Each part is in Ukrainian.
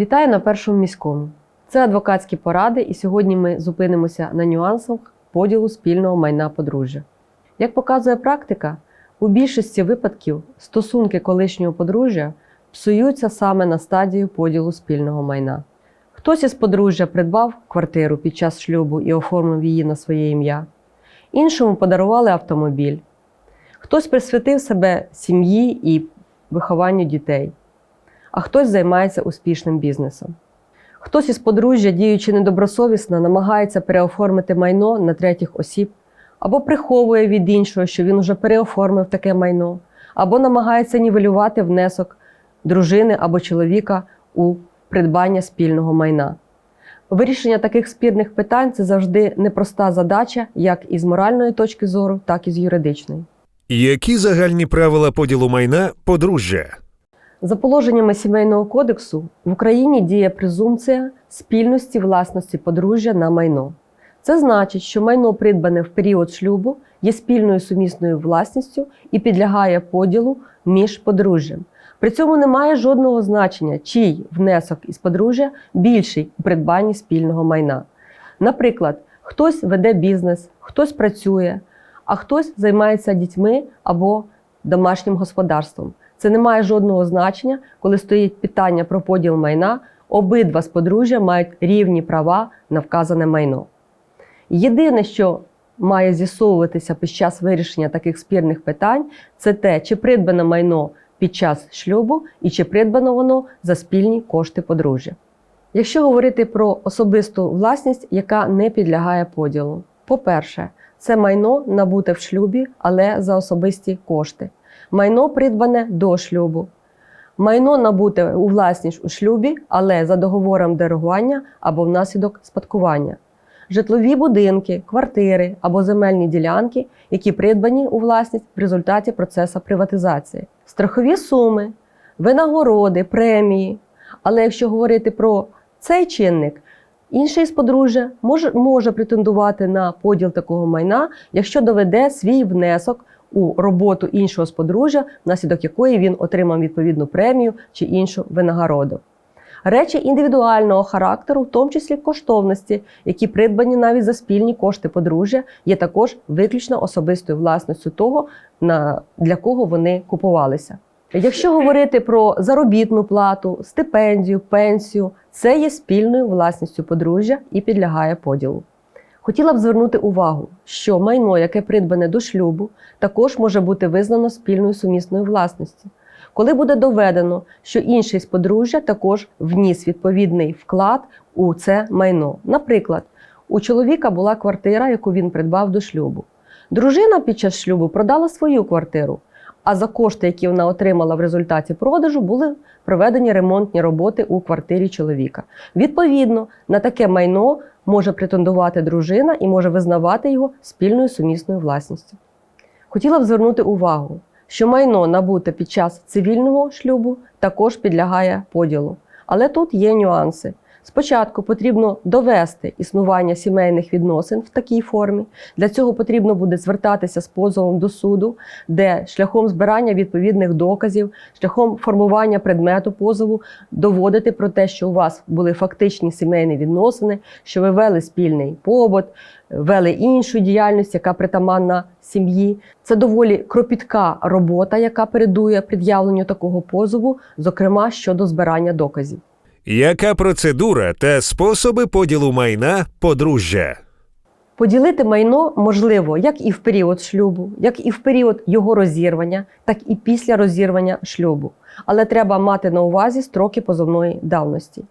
Вітаю на першому міському. Це адвокатські поради, і сьогодні ми зупинимося на нюансах поділу спільного майна подружжя. Як показує практика, у більшості випадків стосунки колишнього подружжя псуються саме на стадію поділу спільного майна. Хтось із подружжя придбав квартиру під час шлюбу і оформив її на своє ім'я, іншому подарували автомобіль, хтось присвятив себе сім'ї і вихованню дітей а хтось займається успішним бізнесом. Хтось із подружжя, діючи недобросовісно, намагається переоформити майно на третіх осіб, або приховує від іншого, що він уже переоформив таке майно, або намагається нівелювати внесок дружини або чоловіка у придбання спільного майна. Вирішення таких спірних питань це завжди непроста задача, як із моральної точки зору, так і з юридичної. Які загальні правила поділу майна подружжя? За положеннями сімейного кодексу в Україні діє презумпція спільності власності подружжя на майно. Це значить, що майно, придбане в період шлюбу, є спільною сумісною власністю і підлягає поділу між подружжям. При цьому немає жодного значення, чий внесок із подружжя більший у придбанні спільного майна. Наприклад, хтось веде бізнес, хтось працює, а хтось займається дітьми або домашнім господарством. Це не має жодного значення, коли стоїть питання про поділ майна, обидва з подружжя мають рівні права на вказане майно. Єдине, що має з'ясовуватися під час вирішення таких спірних питань, це те, чи придбане майно під час шлюбу і чи придбано воно за спільні кошти подружжя. Якщо говорити про особисту власність, яка не підлягає поділу, по-перше, це майно набуте в шлюбі, але за особисті кошти майно придбане до шлюбу, майно набуте у власність у шлюбі, але за договором дерогування або внаслідок спадкування, житлові будинки, квартири або земельні ділянки, які придбані у власність в результаті процесу приватизації, страхові суми, винагороди, премії. Але якщо говорити про цей чинник, інший з подружжя може, може претендувати на поділ такого майна, якщо доведе свій внесок у роботу іншого з подружжя, внаслідок якої він отримав відповідну премію чи іншу винагороду. Речі індивідуального характеру, в тому числі коштовності, які придбані навіть за спільні кошти подружжя, є також виключно особистою власністю того, на, для кого вони купувалися. Якщо говорити про заробітну плату, стипендію, пенсію, це є спільною власністю подружжя і підлягає поділу. Хотіла б звернути увагу, що майно, яке придбане до шлюбу, також може бути визнано спільною сумісною власністю. Коли буде доведено, що інший з подружжя також вніс відповідний вклад у це майно. Наприклад, у чоловіка була квартира, яку він придбав до шлюбу. Дружина під час шлюбу продала свою квартиру, а за кошти, які вона отримала в результаті продажу, були проведені ремонтні роботи у квартирі чоловіка. Відповідно, на таке майно може претендувати дружина і може визнавати його спільною сумісною власністю. Хотіла б звернути увагу, що майно набуте під час цивільного шлюбу також підлягає поділу. Але тут є нюанси. Спочатку потрібно довести існування сімейних відносин в такій формі. Для цього потрібно буде звертатися з позовом до суду, де шляхом збирання відповідних доказів, шляхом формування предмету позову доводити про те, що у вас були фактичні сімейні відносини, що ви вели спільний побут, вели іншу діяльність, яка притаманна сім'ї. Це доволі кропітка робота, яка передує пред'явленню такого позову, зокрема щодо збирання доказів. Яка процедура та способи поділу майна подружжя? Поділити майно можливо як і в період шлюбу, як і в період його розірвання, так і після розірвання шлюбу. Але треба мати на увазі строки позовної давності.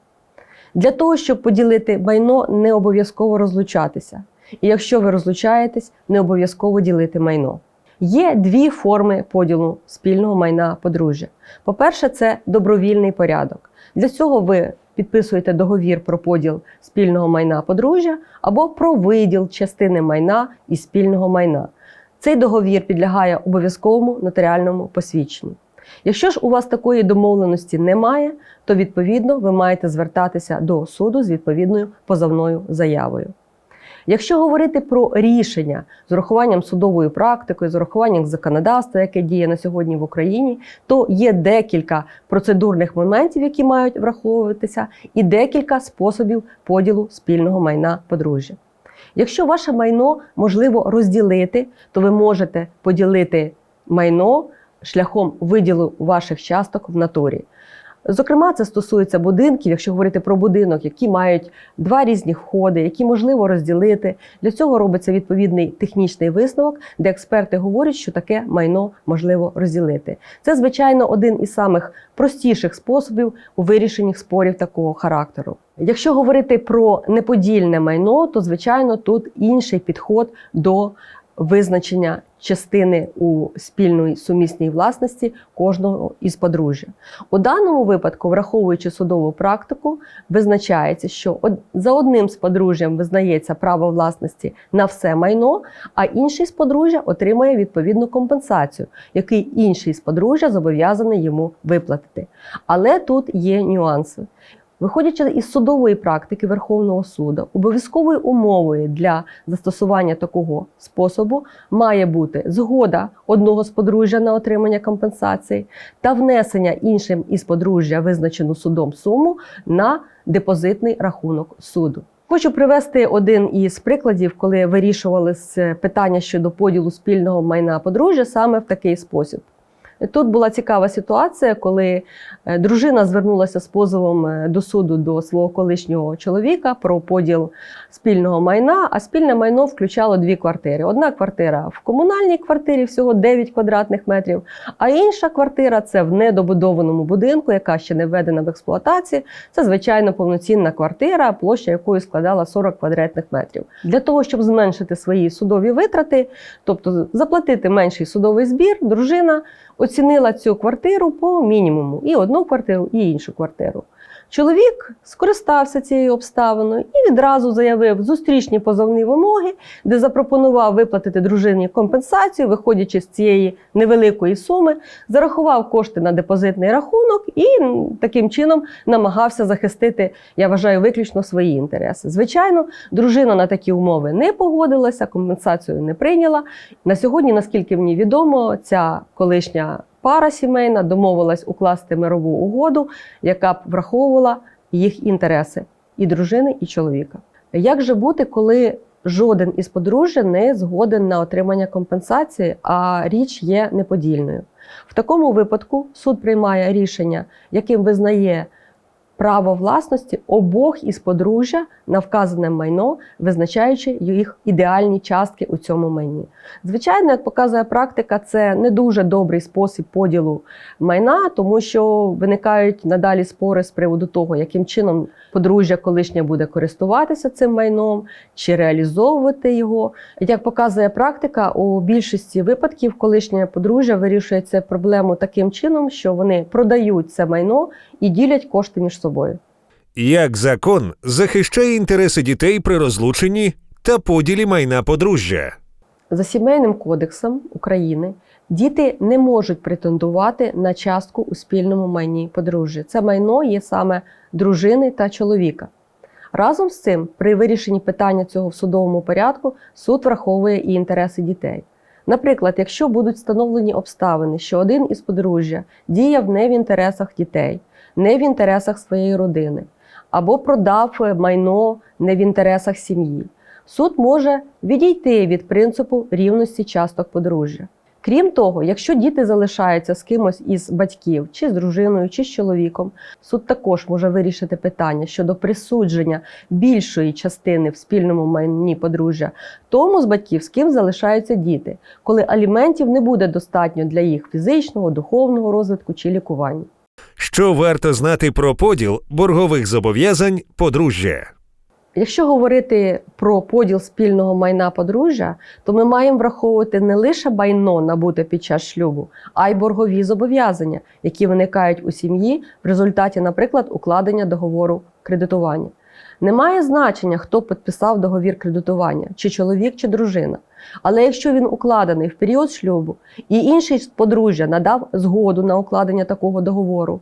Для того, щоб поділити майно, не обов'язково розлучатися. І якщо ви розлучаєтесь, не обов'язково ділити майно. Є дві форми поділу спільного майна подружжя. По-перше, це добровільний порядок. Для цього ви підписуєте договір про поділ спільного майна подружжя або про виділ частини майна і спільного майна. Цей договір підлягає обов'язковому нотаріальному посвідченню. Якщо ж у вас такої домовленості немає, то відповідно ви маєте звертатися до суду з відповідною позовною заявою. Якщо говорити про рішення з урахуванням судової практики, з урахуванням законодавства, яке діє на сьогодні в Україні, то є декілька процедурних моментів, які мають враховуватися, і декілька способів поділу спільного майна подружжя. Якщо ваше майно можливо розділити, то ви можете поділити майно шляхом виділу ваших часток в натурі. Зокрема, це стосується будинків, якщо говорити про будинок, які мають два різні входи, які можливо розділити. Для цього робиться відповідний технічний висновок, де експерти говорять, що таке майно можливо розділити. Це, звичайно, один із самих простіших способів у вирішенні спорів такого характеру. Якщо говорити про неподільне майно, то звичайно тут інший підход до визначення частини у спільної сумісній власності кожного із подружжя. У даному випадку, враховуючи судову практику, визначається, що за одним з подружжям визнається право власності на все майно, а інший з подружжя отримує відповідну компенсацію, який інший з подружжя зобов'язаний йому виплатити. Але тут є нюанси. Виходячи із судової практики Верховного суду, обов'язковою умовою для застосування такого способу має бути згода одного з подружжя на отримання компенсації та внесення іншим із подружжя визначену судом суму на депозитний рахунок суду. Хочу привести один із прикладів, коли вирішувалися питання щодо поділу спільного майна подружжя саме в такий спосіб. Тут була цікава ситуація, коли е, дружина звернулася з позовом е, до суду до свого колишнього чоловіка про поділ спільного майна, а спільне майно включало дві квартири. Одна квартира в комунальній квартирі, всього 9 квадратних метрів, а інша квартира це в недобудованому будинку, яка ще не введена в експлуатацію. Це звичайно повноцінна квартира, площа якої складала 40 квадратних метрів. Для того, щоб зменшити свої судові витрати, тобто заплатити менший судовий збір, дружина оцінила цю квартиру по мінімуму і одну квартиру, і іншу квартиру. Чоловік скористався цією обставиною і відразу заявив зустрічні позовні вимоги, де запропонував виплатити дружині компенсацію, виходячи з цієї невеликої суми, зарахував кошти на депозитний рахунок і таким чином намагався захистити, я вважаю, виключно свої інтереси. Звичайно, дружина на такі умови не погодилася, компенсацію не прийняла. На сьогодні, наскільки мені відомо, ця колишня пара сімейна домовилась укласти мирову угоду, яка б враховувала їх інтереси і дружини, і чоловіка. Як же бути, коли жоден із подружжя не згоден на отримання компенсації, а річ є неподільною? В такому випадку суд приймає рішення, яким визнає право власності обох із подружжя на вказане майно, визначаючи їх ідеальні частки у цьому майні. Звичайно, як показує практика, це не дуже добрий спосіб поділу майна, тому що виникають надалі спори з приводу того, яким чином подружжя колишнє буде користуватися цим майном чи реалізовувати його. Як показує практика, у більшості випадків колишнє подружжя вирішує цю проблему таким чином, що вони продають це майно і ділять кошти між собою. Як закон захищає інтереси дітей при розлученні та поділі майна подружжя? За сімейним кодексом України діти не можуть претендувати на частку у спільному майні подружжя. Це майно є саме дружини та чоловіка. Разом з цим, при вирішенні питання цього в судовому порядку, суд враховує і інтереси дітей. Наприклад, якщо будуть встановлені обставини, що один із подружжя діяв не в інтересах дітей, не в інтересах своєї родини, або продав майно не в інтересах сім'ї, суд може відійти від принципу рівності часток подружжя. Крім того, якщо діти залишаються з кимось із батьків, чи з дружиною, чи з чоловіком, суд також може вирішити питання щодо присудження більшої частини в спільному майні подружжя тому з батьків, з ким залишаються діти, коли аліментів не буде достатньо для їх фізичного, духовного розвитку чи лікування. Що варто знати про поділ боргових зобов'язань подружжя? Якщо говорити про поділ спільного майна подружжя, то ми маємо враховувати не лише майно набуте під час шлюбу, а й боргові зобов'язання, які виникають у сім'ї в результаті, наприклад, укладення договору кредитування. Немає значення, хто підписав договір кредитування, чи чоловік, чи дружина. Але якщо він укладений в період шлюбу, і інший подружжя надав згоду на укладення такого договору,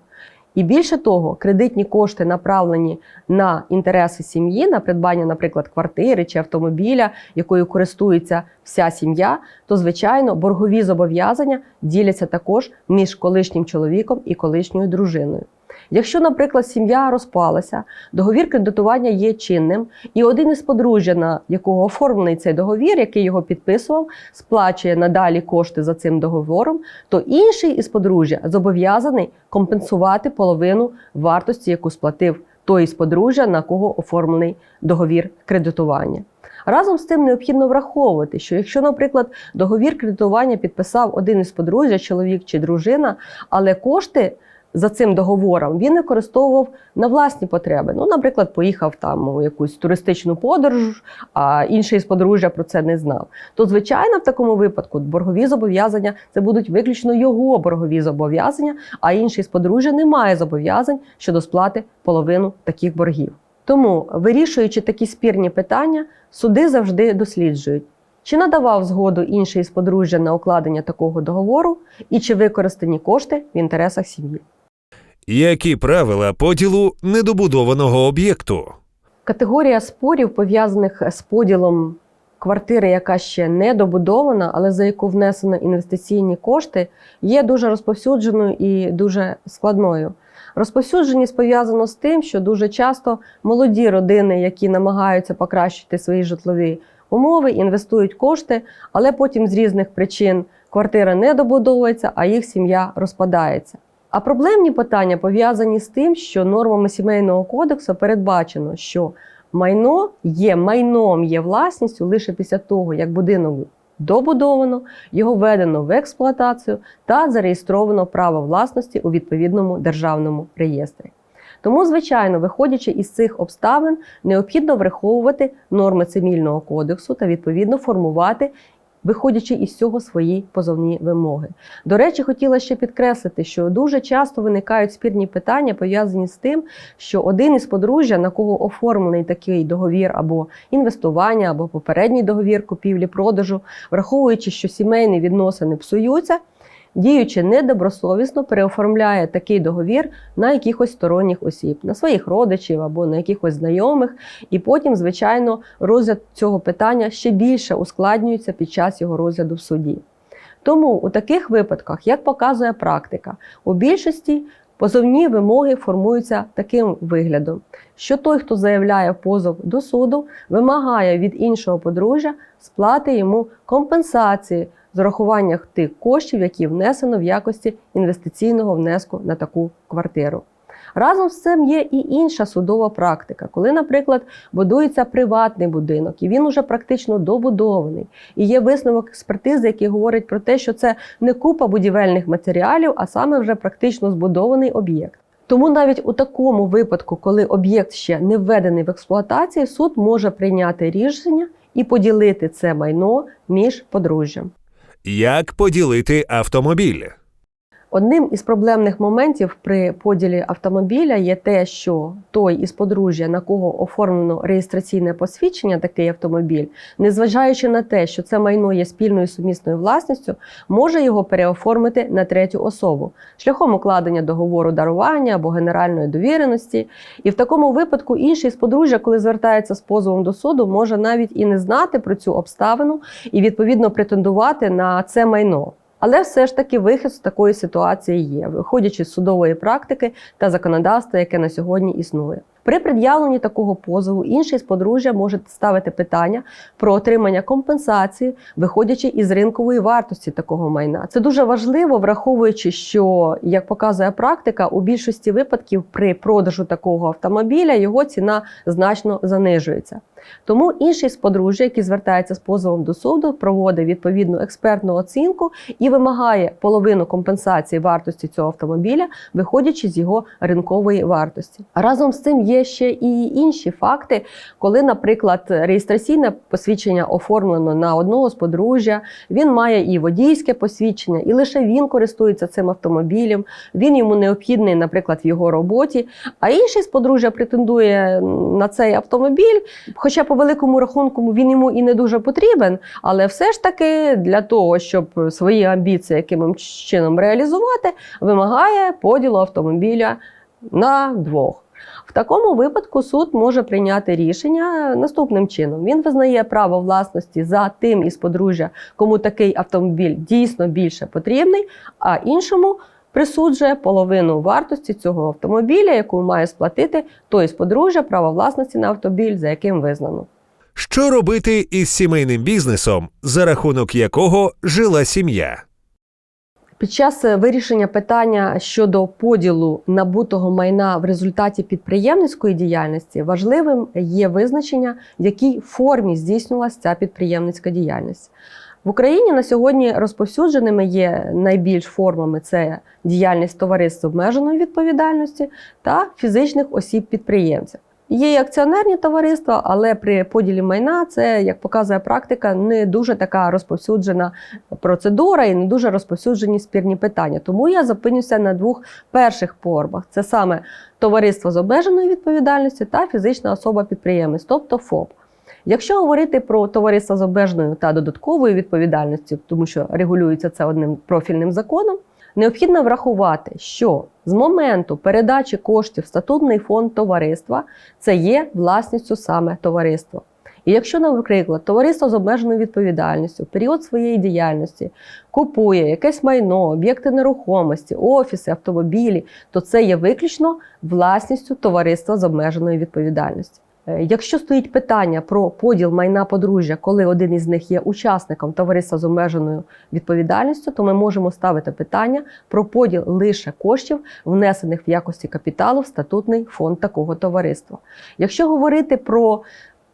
І більше того, кредитні кошти направлені на інтереси сім'ї, на придбання, наприклад, квартири чи автомобіля, якою користується вся сім'я, то звичайно боргові зобов'язання діляться також між колишнім чоловіком і колишньою дружиною. Якщо, наприклад, сім'я розпалася, договір кредитування є чинним, і один із подружжя, на якого оформлений цей договір, який його підписував, сплачує надалі кошти за цим договором, то інший із подружжя зобов'язаний компенсувати половину вартості, яку сплатив той із подружжя, на кого оформлений договір кредитування. Разом з тим необхідно враховувати, що якщо, наприклад, договір кредитування підписав один із подружжя, чоловік чи дружина, але кошти за цим договором він використовував на власні потреби. Ну, наприклад, поїхав там у якусь туристичну подорож, а інший з подружжя про це не знав. То, звичайно, в такому випадку боргові зобов'язання це будуть виключно його боргові зобов'язання, а інший з подружжя не має зобов'язань щодо сплати половину таких боргів. Тому, вирішуючи такі спірні питання, суди завжди досліджують. Чи надавав згоду інший з подружжя на укладення такого договору, і чи використані кошти в інтересах сім'ї? Які правила поділу недобудованого об'єкту? Категорія спорів, пов'язаних з поділом квартири, яка ще не добудована, але за яку внесено інвестиційні кошти, є дуже розповсюдженою і дуже складною. Розповсюдженість пов'язано з тим, що дуже часто молоді родини, які намагаються покращити свої житлові умови, інвестують кошти, але потім з різних причин квартира не добудовується, а їх сім'я розпадається. А проблемні питання пов'язані з тим, що нормами сімейного кодексу передбачено, що майно є майном, є власністю лише після того, як будинок добудовано, його введено в експлуатацію та зареєстровано право власності у відповідному державному реєстрі. Тому, звичайно, виходячи із цих обставин, необхідно враховувати норми цивільного кодексу та відповідно формувати виходячи із цього свої позовні вимоги. До речі, хотіла ще підкреслити, що дуже часто виникають спірні питання, пов'язані з тим, що один із подружжя, на кого оформлений такий договір або інвестування, або попередній договір купівлі-продажу, враховуючи, що сімейні відносини псуються. Діючи недобросовісно, переоформляє такий договір на якихось сторонніх осіб, на своїх родичів або на якихось знайомих, і потім, звичайно, розгляд цього питання ще більше ускладнюється під час його розгляду в суді. Тому у таких випадках, як показує практика, у більшості позовні вимоги формуються таким виглядом, що той, хто заявляє позов до суду, вимагає від іншого подружжя сплати йому компенсації з урахуванням тих коштів, які внесено в якості інвестиційного внеску на таку квартиру. Разом з цим є і інша судова практика, коли, наприклад, будується приватний будинок, і він уже практично добудований. І є висновок експертизи, який говорить про те, що це не купа будівельних матеріалів, а саме вже практично збудований об'єкт. Тому навіть у такому випадку, коли об'єкт ще не введений в експлуатацію, суд може прийняти рішення і поділити це майно між подружжям. Як поділити автомобіль? Одним із проблемних моментів при поділі автомобіля є те, що той із подружжя, на кого оформлено реєстраційне посвідчення, такий автомобіль, незважаючи на те, що це майно є спільною сумісною власністю, може його переоформити на третю особу шляхом укладення договору дарування або генеральної довіреності. І в такому випадку інший з подружжя, коли звертається з позовом до суду, може навіть і не знати про цю обставину і відповідно претендувати на це майно. Але все ж таки вихід з такої ситуації є, виходячи з судової практики та законодавства, яке на сьогодні існує. При пред'явленні такого позову інший з подружжя може ставити питання про отримання компенсації, виходячи із ринкової вартості такого майна. Це дуже важливо, враховуючи, що як показує практика, у більшості випадків при продажу такого автомобіля його ціна значно занижується. Тому інший з подружжя, який звертається з позовом до суду, проводить відповідну експертну оцінку і вимагає половину компенсації вартості цього автомобіля, виходячи з його ринкової вартості. Разом з цим є ще і інші факти, коли, наприклад, реєстраційне посвідчення оформлено на одного з подружжя, він має і водійське посвідчення, і лише він користується цим автомобілем. Він йому необхідний, наприклад, в його роботі. А інший з подружжя претендує на цей автомобіль. Хоча по великому рахунку він йому і не дуже потрібен, але все ж таки для того, щоб свої амбіції якимось чином реалізувати, вимагає поділу автомобіля на двох. В такому випадку суд може прийняти рішення наступним чином: він визнає право власності за тим із подружжя, кому такий автомобіль дійсно більше потрібний, а іншому присуджує половину вартості цього автомобіля, яку має сплатити той із подружжя право власності на автомобіль, за яким визнано. Що робити із сімейним бізнесом, за рахунок якого жила сім'я? Під час е, вирішення питання щодо поділу набутого майна в результаті підприємницької діяльності важливим є визначення, в якій формі здійснювалася ця підприємницька діяльність. В Україні на сьогодні розповсюдженими є найбільш формами це діяльність товариств з обмеженою відповідальності та фізичних осіб-підприємців. Є і акціонерні товариства, але при поділі майна це, як показує практика, не дуже така розповсюджена процедура і не дуже розповсюджені спірні питання. Тому я зупинюся на двох перших формах: це саме товариство з обмеженою відповідальністю та фізична особа-підприємець, тобто ФОП. Якщо говорити про товариство з обмеженою та додатковою відповідальністю, тому що регулюється це одним профільним законом, необхідно врахувати, що з моменту передачі коштів в статутний фонд товариства це є власністю саме товариства. І якщо, наприклад, товариство з обмеженою відповідальністю в період своєї діяльності купує якесь майно, об'єкти нерухомості, офіси, автомобілі, то це є виключно власністю товариства з обмеженою відповідальністю. Е, Якщо стоїть питання про поділ майна подружжя, коли один із них є учасником товариства з обмеженою відповідальністю, то ми можемо ставити питання про поділ лише коштів, внесених в якості капіталу в статутний фонд такого товариства. Якщо говорити про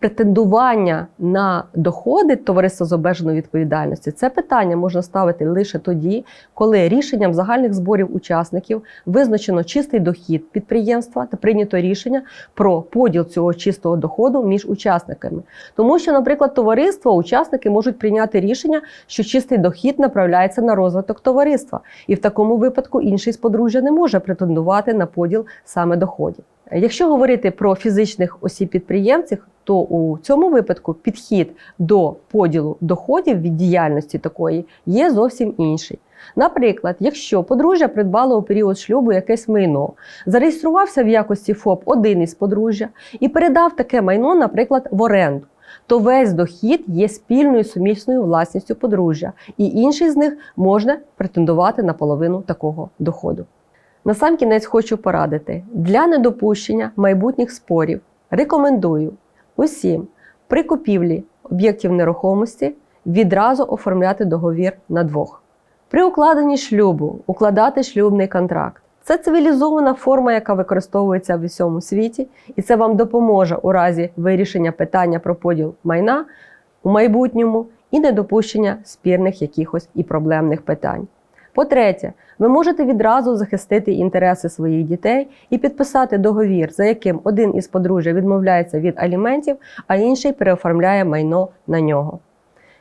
претендування на доходи товариства з обмеженою відповідальністю, це питання можна ставити лише тоді, коли рішенням загальних зборів учасників визначено чистий дохід підприємства та прийнято рішення про поділ цього чистого доходу між учасниками. Тому що, наприклад, товариство, учасники можуть прийняти рішення, що чистий дохід направляється на розвиток товариства, і в такому випадку інший з подружжя не може претендувати на поділ саме доходів. Якщо говорити про фізичних осіб-підприємців, то у цьому випадку підхід до поділу доходів від діяльності такої є зовсім інший. Наприклад, якщо подружжя придбало у період шлюбу якесь майно, зареєструвався в якості ФОП один із подружжя і передав таке майно, наприклад, в оренду, то весь дохід є спільною сумісною власністю подружжя, і інший з них може претендувати на половину такого доходу. Насамкінець хочу порадити для недопущення майбутніх спорів рекомендую усім при купівлі об'єктів нерухомості відразу оформляти договір на двох. При укладенні шлюбу укладати шлюбний контракт. Це цивілізована форма, яка використовується в усьому світі, і це вам допоможе у разі вирішення питання про поділ майна у майбутньому і недопущення спірних якихось і проблемних питань. По-третє, ви можете відразу захистити інтереси своїх дітей і підписати договір, за яким один із подружжя відмовляється від аліментів, а інший переоформляє майно на нього.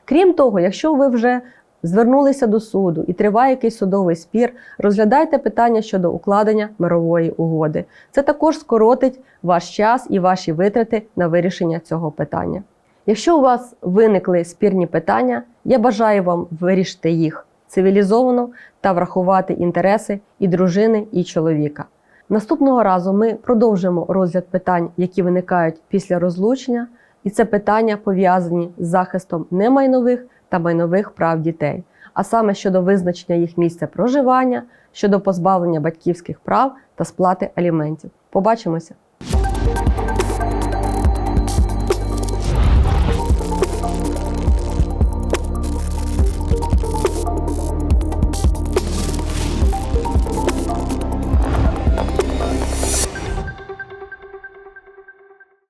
Крім того, якщо ви вже звернулися до суду і триває якийсь судовий спір, розглядайте питання щодо укладення мирової угоди. Це також скоротить ваш час і ваші витрати на вирішення цього питання. Якщо у вас виникли спірні питання, я бажаю вам вирішити їх цивілізовано та врахувати інтереси і дружини, і чоловіка. Наступного разу ми продовжимо розгляд питань, які виникають після розлучення, і це питання пов'язані з захистом немайнових та майнових прав дітей, а саме щодо визначення їх місця проживання, щодо позбавлення батьківських прав та сплати аліментів. Побачимося!